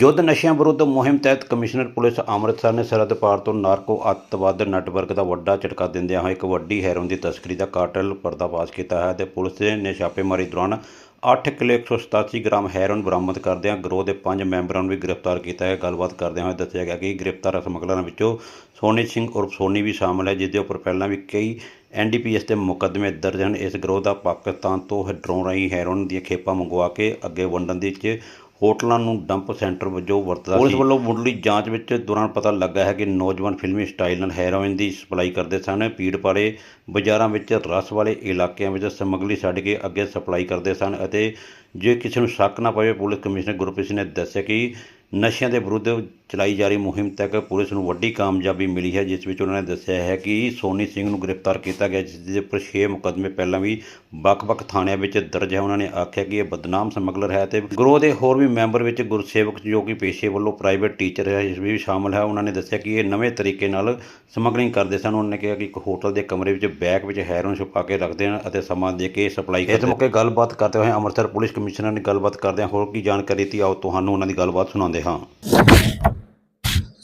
ਯੁੱਧ ਨਸ਼ਿਆਂ ਵਿਰੁੱਧ ਮੁਹਿੰਮ ਤਹਿਤ ਕਮਿਸ਼ਨਰ ਪੁਲਿਸ ਅੰਮ੍ਰਿਤਸਰ ਨੇ ਸਰਹੱਦ ਪਾਰ ਤੋਂ ਨਾਰਕੋ ਅੱਤਵਾਦ ਨੈਟਵਰਕ ਦਾ ਵੱਡਾ ਝਟਕਾ ਦਿੰਦਿਆਂ ਹੋਏ ਇੱਕ ਵੱਡੀ ਹੈਰੋਇਨ ਦੀ ਤਸਕਰੀ ਦਾ ਕਾਟਲ ਪਰਦਾਫਾਸ਼ ਕੀਤਾ ਹੈ ਤੇ ਪੁਲਿਸ ਨੇ ਛਾਪੇਮਾਰੀ ਦੌਰਾਨ 8 ਕਿਲੋ 187 ਗ੍ਰਾਮ ਹੈਰੋਇਨ ਬਰਾਮਦ ਕਰਦਿਆਂ ਗਰੋਹ ਦੇ 5 ਮੈਂਬਰਾਂ ਨੂੰ ਵੀ ਗ੍ਰਿਫਤਾਰ ਕੀਤਾ ਹੈ। ਗੱਲਬਾਤ ਕਰਦਿਆਂ ਹੋਏ ਦੱਸਿਆ ਗਿਆ ਕਿ ਗ੍ਰਿਫਤਾਰ ਸਮਗਲਰਾਂ ਵਿੱਚੋਂ ਸੋਨੀ ਸਿੰਘ ਉਰਫ ਸੋਨੀ ਵੀ ਸ਼ਾਮਲ ਹੈ ਜਿਸ ਦੇ ਉੱਪਰ ਪਹਿਲਾਂ ਵੀ ਕਈ ਐਨਡੀਪੀਐਸ ਦੇ ਮੁਕੱਦਮੇ ਦਰਜ ਹਨ। ਇਸ ਗਰੋਹ ਦਾ ਪਾਕਿਸਤਾਨ ਤੋਂ ਡਰੋਨ ਰਾਹੀਂ ਹੈਰੋਇਨ ਦੀਆਂ ਖੇਪਾਂ ਮੰਗਵਾ ਕੇ ਅੱਗੇ ਵੰਡਣ ਦੀ ਚ ਹੋਟਲਾਂ ਨੂੰ ਡੰਪ ਸੈਂਟਰ ਵਜੋਂ ਵਰਤਦਾ ਸੀ। ਪੁਲਿਸ ਵੱਲੋਂ ਮੁੱਢਲੀ ਜਾਂਚ ਵਿੱਚ ਦੌਰਾਨ ਪਤਾ ਲੱਗਾ ਹੈ ਕਿ ਨੌਜਵਾਨ ਫਿਲਮੀ ਸਟਾਈਲ ਨਾਲ ਹੈਰੋਇਨ ਦੀ ਸਪਲਾਈ ਕਰਦੇ ਸਨ। ਪੀੜਪਾੜੇ ਬਾਜ਼ਾਰਾਂ ਵਿੱਚ ਰਸ ਵਾਲੇ ਇਲਾਕਿਆਂ ਵਿੱਚ ਸਮਗਲੀ ਛੱਡ ਕੇ ਅੱਗੇ ਸਪਲਾਈ ਕਰਦੇ ਸਨ ਅਤੇ ਜੇ ਕਿਸੇ ਨੂੰ ਸ਼ੱਕ ਨਾ ਪਵੇ ਪੁਲਿਸ ਕਮਿਸ਼ਨਰ ਗੁਰਪ੍ਰੀਤ ਸਿੰਘ ਨੇ ਦੱਸਿਆ ਕਿ ਨਸ਼ਿਆਂ ਦੇ ਵਿਰੁੱਧ ਚਲਾਈ ਜਾ ਰਹੀ ਮੁਹਿੰਮ ਤੱਕ ਪੁਲਿਸ ਨੂੰ ਵੱਡੀ ਕਾਮਯਾਬੀ ਮਿਲੀ ਹੈ, ਜਿਸ ਵਿੱਚ ਉਹਨਾਂ ਨੇ ਦੱਸਿਆ ਹੈ ਕਿ ਸੋਨੀ ਸਿੰਘ ਨੂੰ ਗ੍ਰਿਫਤਾਰ ਕੀਤਾ ਗਿਆ, ਜਿਸ ਦੇ ਉੱਪਰ 6 ਮੁਕੱਦਮੇ ਪਹਿਲਾਂ ਵੀ ਵੱਖ-ਵੱਖ ਥਾਣਿਆਂ ਵਿੱਚ ਦਰਜ ਹੈ। ਉਹਨਾਂ ਨੇ ਆਖਿਆ ਕਿ ਇਹ ਬਦਨਾਮ ਸਮਗਲਰ ਹੈ ਤੇ ਗਰੋਹ ਦੇ ਹੋਰ ਵੀ ਮੈਂਬਰ ਵਿੱਚ ਗੁਰਸੇਵਕ ਜੋ ਕਿ ਪੇਸ਼ੇ ਵੱਲੋਂ ਪ੍ਰਾਈਵੇਟ ਟੀਚਰ ਹੈ, ਇਸ ਵੀ ਸ਼ਾਮਲ ਹੈ। ਉਹਨਾਂ ਨੇ ਦੱਸਿਆ ਕਿ ਇਹ ਨਵੇਂ ਤਰੀਕੇ ਨਾਲ ਸਮਗਲਿੰਗ ਕਰਦੇ ਸਨ। ਉਹਨਾਂ ਨੇ ਕਿਹਾ ਕਿ ਇੱਕ ਹੋਟਲ ਦੇ ਕਮਰੇ ਵਿੱਚ ਬੈਗ ਵਿੱਚ ਹੈਰੋਨ ਛੁਪਾ ਕੇ ਰੱਖਦੇ ਹਨ ਅਤੇ ਸਮਾਂ ਦੇ ਕੇ ਸਪਲਾਈ ਕਰਦੇ ਇਸ ਮੌਕੇ ਗੱਲਬਾਤ ਕਰਦੇ ਹੋਏ ਅੰਮ੍ਰਿਤਸਰ ਪੁਲਿਸ ਕਮਿਸ਼ਨਰ ਨੇ ਗੱਲਬਾਤ ਕਰਦਿਆਂ ਹੋਰ ਕੀ ਜਾਣਕਾਰੀ ਦਿੱਤੀ, ਆਓ ਤੁਹਾਨੂੰ ਉਹਨਾਂ ਦੀ ਗੱਲਬਾਤ ਸੁਣਾਉਂਦੇ ਹਾਂ।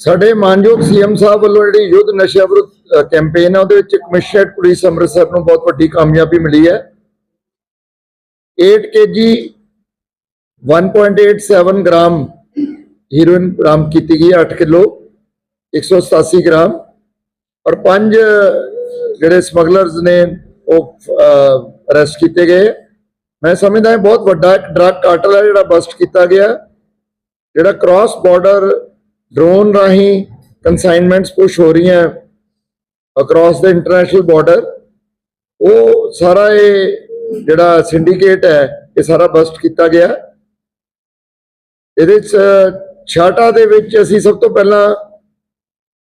ਸਾਡੇ ਮਾਨਯੋਗ ਸੀਐਮ ਸਾਹਿਬ ਵੱਲੋਂ ਜਿਹੜੀ ਯੁੱਧ ਨਸ਼ਾ ਵਿਰੁੱਧ ਕੈਂਪੇਨ ਹੈ ਉਹਦੇ ਵਿੱਚ ਕਮਿਸ਼ਨਰੇਟ ਪੁਲਿਸ ਅੰਮ੍ਰਿਤਸਰ ਨੂੰ ਬਹੁਤ ਵੱਡੀ ਕਾਮਯਾਬੀ ਮਿਲੀ ਹੈ। 8 kg 1.87 ਗ੍ਰਾਮ ਹੀਰੋਇਨ ਬਰਾਮਦ ਕੀਤੀ ਗਈ 8 ਕਿਲੋ 187 ਗ੍ਰਾਮ। ਔਰ ਪੰਜ, ਜਿਹੜੇ ਸਮਗਲਰਸ ਨੇ, ਉਹ ਅਰੈਸਟ ਕੀਤੇ ਗਏ। ਮੈਂ ਸਮਝਦਾ ਹਾਂ ਬਹੁਤ ਵੱਡਾ ਇੱਕ ਡਰੱਗ ਕਾਰਟਲ ਹੈ ਜਿਹੜਾ ਬਸਟ ਕੀਤਾ ਗਿਆ। ਜਿਹੜਾ ਕ੍ਰਾਸ ਬਾਰਡਰ ਡਰੋਨ ਰਾਹੀਂ ਕਨਸਾਈਨਮੈਂਟਸ ਪੁਸ਼ ਹੋ ਰਹੀਆਂ ਅਕ੍ਰੋਸ ਦਾ ਇੰਟਰਨੈਸ਼ਨਲ ਬਾਰਡਰ ਉਹ ਸਾਰਾ ਇਹ ਜਿਹੜਾ ਸਿੰਡੀਕੇਟ ਹੈ, ਇਹ ਸਾਰਾ ਬਸਟ ਕੀਤਾ ਗਿਆ। ਇਹਦੇ ਚ ਛਾਟਾ ਦੇ ਵਿੱਚ ਅਸੀਂ ਸਭ ਤੋਂ ਪਹਿਲਾਂ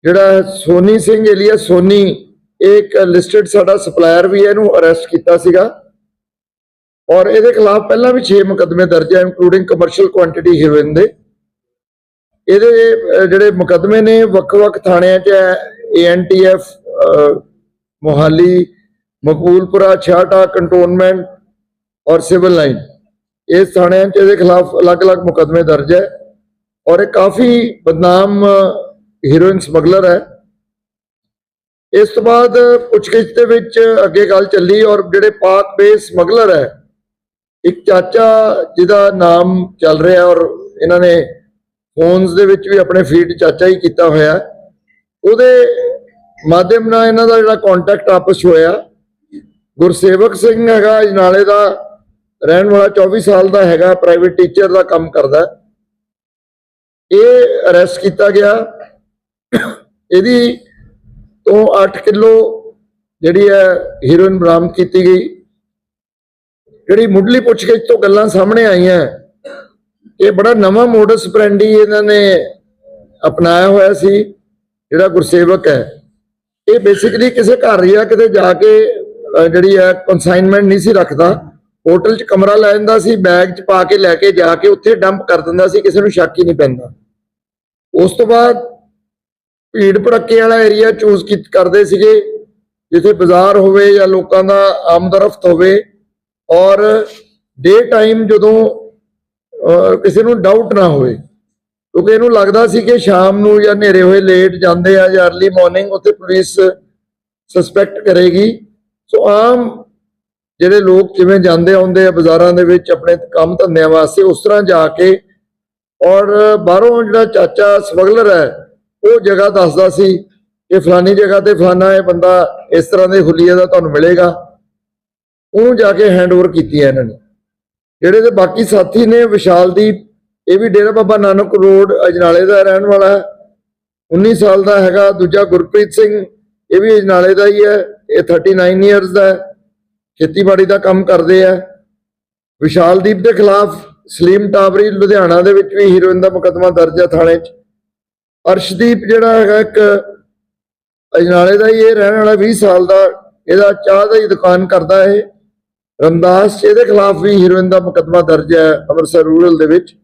ਜਿਹੜਾ ਸੋਨੀ ਸਿੰਘ ਏਲੀਆ ਸੋਨੀ, ਇਹ ਇੱਕ ਲਿਸਟਡ ਸਾਡਾ ਸਪਲਾਇਰ ਵੀ ਹੈ, ਇਹਨੂੰ ਅਰੈਸਟ ਕੀਤਾ ਸੀਗਾ। ਔਰ ਇਹਦੇ ਖਿਲਾਫ ਪਹਿਲਾਂ ਵੀ 6 ਮੁਕੱਦਮੇ ਦਰਜ ਹੈ ਇਨਕਲੂਡਿੰਗ ਕਮਰਸ਼ੀਅਲ ਕੁਆਂਟੀਟੀ ਹੀਰੋਇਨ ਦੇ। ਇਹਦੇ ਅਹ, ਜਿਹੜੇ ਮੁਕੱਦਮੇ ਨੇ ਵੱਖ-ਵੱਖ ਥਾਣਿਆਂ 'ਚ ਹੈ ਏਐਨਟੀਐਫ ਮੋਹਾਲੀ ਮਕਬੂਲਪੁਰਾ ਛਾਟਾ ਕੰਟੋਨਮੈਂਟ ਔਰ ਸਿਵਲ ਲਾਈਨ। ਇਸ ਥਾਣਿਆਂ 'ਚ ਇਹਦੇ ਖਿਲਾਫ ਅਲੱਗ-ਅਲੱਗ ਮੁਕੱਦਮੇ ਦਰਜ ਹੈ ਔਰ ਇਹ ਕਾਫੀ ਬਦਨਾਮ ਹੀਰੋਇਨ ਸਮਗਲਰ ਹੈ। ਇਸ ਤੋਂ ਬਾਅਦ ਪੁੱਛਗਿੱਛ ਦੇ ਵਿੱਚ ਅੱਗੇ ਗੱਲ ਚੱਲੀ ਔਰ ਜਿਹੜੇ ਪਾਕ ਬੇਸ ਸਮਗਲਰ ਹੈ ਇੱਕ ਚਾਚਾ ਜਿਹਦਾ ਨਾਮ ਚੱਲ ਰਿਹਾ ਔਰ ਇਹਨਾਂ ਨੇ ਫੋਨਸ ਦੇ ਵਿੱਚ ਵੀ ਆਪਣੇ ਫੀਡ ਚਾਚਾ ਹੀ ਕੀਤਾ ਹੋਇਆ ਉਹਦੇ ਮਾਧਿਅਮ ਨਾਲ ਇਹਨਾਂ ਦਾ ਜਿਹੜਾ ਕੰਟੈਕਟ ਆਪਸ ਹੋਇਆ। ਗੁਰਸੇਵਕ ਸਿੰਘ ਹੈਗਾ ਅਜਨਾਲੇ ਦਾ, ਰਹਿਣ ਵਾਲਾ 24 ਸਾਲ ਦਾ ਹੈਗਾ ਪ੍ਰਾਈਵੇਟ ਟੀਚਰ ਦਾ ਕੰਮ ਕਰਦਾ। ਇਹ ਅਰੈਸਟ ਕੀਤਾ ਗਿਆ। ਇਹਦੀ ਤੋਂ 8 ਕਿਲੋ ਜਿਹੜੀ ਹੈ ਹੀਰੋਇਨ ਬਰਾਮਦ ਕੀਤੀ ਗਈ। ਜਿਹੜੀ ਮੁੱਢਲੀ ਪੁੱਛਗਿੱਛ ਤੋਂ ਗੱਲਾਂ ਸਾਹਮਣੇ ਆਈਆਂ। ਇਹ ਬੜਾ ਨਵਾਂ ਮੋਡਸ ਪ੍ਰੈਂਡੀ ਇਹਨਾਂ ਨੇ ਅਪਣਾਇਆ ਹੋਇਆ ਸੀ, ਜਿਹੜਾ ਗੁਰਸੇਵਕ ਹੈ। ਇਹ ਬੇਸਿਕਲੀ ਕਿਸੇ ਘਰ ਜਾਂ ਕਿਤੇ ਜਾ ਕੇ ਜਿਹੜੀ ਹੈ ਕਨਸਾਈਨਮੈਂਟ ਨਹੀਂ ਸੀ ਰੱਖਦਾ। ਹੋਟਲ 'ਚ ਕਮਰਾ ਲੈ ਜਾਂਦਾ ਸੀ ਬੈਗ 'ਚ ਪਾ ਕੇ ਲੈ ਕੇ ਜਾ ਕੇ ਉੱਥੇ ਡੰਪ ਕਰ ਦਿੰਦਾ ਸੀ, ਕਿਸੇ ਨੂੰ ਸ਼ੱਕ ਹੀ ਨਹੀਂ ਪੈਂਦਾ। ਉਸ ਤੋਂ ਬਾਅਦ ਭੀੜ ਭੜੱਕੇ ਵਾਲਾ ਏਰੀਆ ਚੂਜ਼ ਕਰਦੇ ਸੀਗੇ, ਜਿੱਥੇ ਬਾਜ਼ਾਰ ਹੋਵੇ ਜਾਂ ਲੋਕਾਂ ਦਾ ਆਮਦਰਫਤ ਹੋਵੇ। ਔਰ ਡੇ ਟਾਈਮ ਜਦੋਂ ਕਿਸੇ ਨੂੰ ਡਾਊਟ ਨਾ ਹੋਵੇ। ਕਿਉਂਕਿ ਇਹਨੂੰ ਲੱਗਦਾ ਸੀ ਕਿ ਸ਼ਾਮ ਨੂੰ ਜਾਂ ਹਨੇਰੇ ਹੋਏ ਲੇਟ ਜਾਂਦੇ ਆ ਜਾਂ अर्ਲੀ ਮਾਰਨਿੰਗ ਉੱਥੇ ਪੁਲਿਸ ਸਸਪੈਕਟ ਕਰੇਗੀ। ਸੋ ਆਮ ਜਿਹੜੇ ਲੋਕ ਜਿਵੇਂ ਜਾਂਦੇ ਆਉਂਦੇ ਆ ਬਾਜ਼ਾਰਾਂ ਦੇ ਵਿੱਚ ਆਪਣੇ ਕੰਮ ਧੰਦਿਆਂ ਵਾਸਤੇ, ਉਸ ਤਰ੍ਹਾਂ ਜਾ ਕੇ ਔਰ ਬਾਹਰੋਂ ਜਿਹੜਾ ਚਾਚਾ ਸਮਗਲਰ ਹੈ, ਉਹ ਜਗ੍ਹਾ ਦੱਸਦਾ ਸੀ ਕਿ ਫਲਾਨੀ ਜਗ੍ਹਾ ਤੇ ਫਲਾਨਾ ਇਹ ਬੰਦਾ ਇਸ ਤਰ੍ਹਾਂ ਦੇ ਹੁਲੀਏ ਦਾ ਤੁਹਾਨੂੰ ਮਿਲੇਗਾ। ਉਹਨੂੰ ਜਾ ਕੇ ਹੈਂਡਓਵਰ ਕੀਤੀ ਹੈ ਇਹਨਾਂ ਨੇ। ਜਿਹੜੇ ਤੇ ਬਾਕੀ ਸਾਥੀ ਨੇ ਵਿਸ਼ਾਲਦੀਪ ਇਹ ਵੀ ਡੇਰਾ ਬਾਬਾ ਨਾਨਕ ਰੋਡ, ਅਜਨਾਲੇ ਦਾ ਰਹਿਣ ਵਾਲਾ ਹੈ। 19 ਸਾਲ ਦਾ ਹੈਗਾ, ਦੂਜਾ ਗੁਰਪ੍ਰੀਤ ਸਿੰਘ, ਇਹ ਵੀ ਅਜਨਾਲੇ ਦਾ ਹੀ ਹੈ। ਇਹ 39 ਇਅਰਸ ਦਾ ਖੇਤੀਬਾੜੀ ਦਾ ਕੰਮ ਕਰਦੇ ਆ। ਵਿਸ਼ਾਲਦੀਪ ਦੇ ਖਿਲਾਫ ਸਲੀਮ ਟਾਵਰੀ, ਲੁਧਿਆਣਾ ਦੇ ਵਿੱਚ ਵੀ ਹੀਰੋਇਨ ਦਾ ਮੁਕੱਦਮਾ ਦਰਜ ਹੈ ਥਾਣੇ 'ਚ। ਅਰਸ਼ਦੀਪ ਜਿਹੜਾ ਹੈਗਾ ਇੱਕ ਅਜਨਾਲੇ ਦਾ ਹੀ ਇਹ ਰਹਿਣ ਵਾਲਾ 20 ਸਾਲ ਦਾ, ਇਹਦਾ ਚਾਹ ਦਾ ਹੀ ਦੁਕਾਨ ਕਰਦਾ ਹੈ ਰਮਦਾਸ ਇਹਦੇ ਖਿਲਾਫ ਵੀ ਹੀਰੋਇਨ ਦਾ ਮੁਕੱਦਮਾ ਦਰਜ ਹੈ ਅੰਮ੍ਰਿਤਸਰ ਰੂਰਲ ਦੇ ਵਿੱਚ।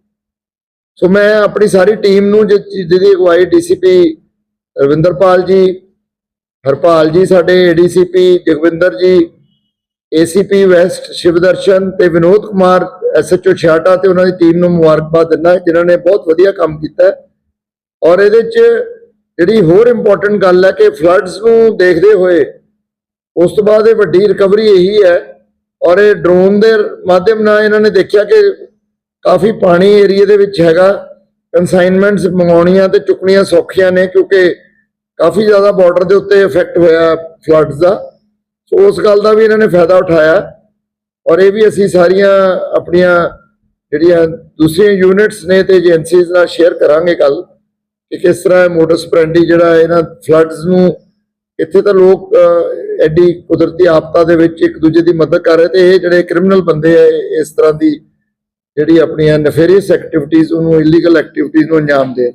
ਸੋ ਮੈਂ ਆਪਣੀ ਸਾਰੀ ਟੀਮ ਨੂੰ ਜਿ- ਜਿਹਦੀ ਅਗਵਾਈ ਡੀਸੀਪੀ ਰਵਿੰਦਰਪਾਲ ਜੀ, ਹਰਪਾਲ ਜੀ, ਸਾਡੇ ਏਡੀਸੀਪੀ ਜਗਵਿੰਦਰ ਜੀ ਏਸੀਪੀ ਵੈਸਟ ਸ਼ਿਵਦਰਸ਼ਨ ਤੇ ਵਿਨੋਦ ਕੁਮਾਰ ਐਸਐਚਓ ਛਾਟਾ ਤੇ ਉਹਨਾਂ ਦੀ ਟੀਮ ਨੂੰ ਮੁਬਾਰਕਬਾਦ ਦਿੰਦਾ ਜਿਨ੍ਹਾਂ ਨੇ ਬਹੁਤ ਵਧੀਆ ਕੰਮ ਕੀਤਾ ਔਰ ਇਹਦੇ 'ਚ ਜਿਹੜੀ ਹੋਰ ਇੰਪੋਰਟੈਂਟ ਗੱਲ ਹੈ ਕਿ ਫਲੱਡਸ ਨੂੰ ਦੇਖਦੇ ਹੋਏ ਉਸ ਤੋਂ ਬਾਅਦ ਇਹ ਵੱਡੀ ਰਿਕਵਰੀ ਇਹੀ ਹੈ ਔਰ ਇਹ ਡਰੋਨ ਦੇ ਮਾਧਿਅਮ ਨਾਲ ਇਹਨਾਂ ਨੇ ਦੇਖਿਆ ਕਿ ਕਾਫੀ ਪਾਣੀ ਏਰੀਆ ਦੇ ਵਿੱਚ ਹੈਗਾ। ਕਨਸਾਈਨਮੈਂਟਸ ਮੰਗਾਉਣੀਆਂ ਤੇ ਚੁੱਕਣੀਆਂ ਸੌਖੀਆਂ ਨੇ ਕਿਉਂਕਿ ਕਾਫੀ ਜ਼ਿਆਦਾ ਬਾਰਡਰ ਦੇ ਉੱਤੇ ਇਫੈਕਟ ਹੋਇਆ ਫਲੱਡਸ ਦਾ। ਸੋ ਉਸ ਗੱਲ ਦਾ ਵੀ ਇਹਨਾਂ ਨੇ ਫਾਇਦਾ ਉਠਾਇਆ। ਔਰ ਇਹ ਵੀ ਅਸੀਂ ਸਾਰੀਆਂ ਆਪਣੀਆਂ ਜਿਹੜੀਆਂ ਦੂਸਰੀਆਂ ਯੂਨਿਟਸ ਨੇ ਤੇ ਏਜੰਸੀਜ਼ ਨਾਲ ਸ਼ੇਅਰ ਕਰਾਂਗੇ ਕੱਲ ਕਿ ਕਿਸ ਤਰ੍ਹਾਂ ਮੋਟਰ ਸਪਰੈਂਡੀ ਜਿਹੜਾ ਇਹਨਾਂ ਫਲੱਡਸ ਨੂੰ, ਇੱਥੇ ਤਾਂ ਲੋਕ ਐਡੀ ਕੁਦਰਤੀ ਆਪਤਾ ਦੇ ਵਿੱਚ ਇੱਕ ਦੂਜੇ ਦੀ ਮਦਦ ਕਰ ਰਹੇ ਤੇ ਇਹ ਜਿਹੜੇ ਕ੍ਰਿਮੀਨਲ ਬੰਦੇ ਆ ਇਸ ਤਰ੍ਹਾਂ ਦੀ ਜਿਹੜੀ ਆਪਣੀਆਂ ਨਫੇਰੀਅਸ ਐਕਟੀਵਿਟੀਜ਼ ਉਹਨੂੰ ਇਲੀਗਲ ਐਕਟੀਵਿਟੀਜ਼ ਨੂੰ ਅੰਜਾਮ ਦੇ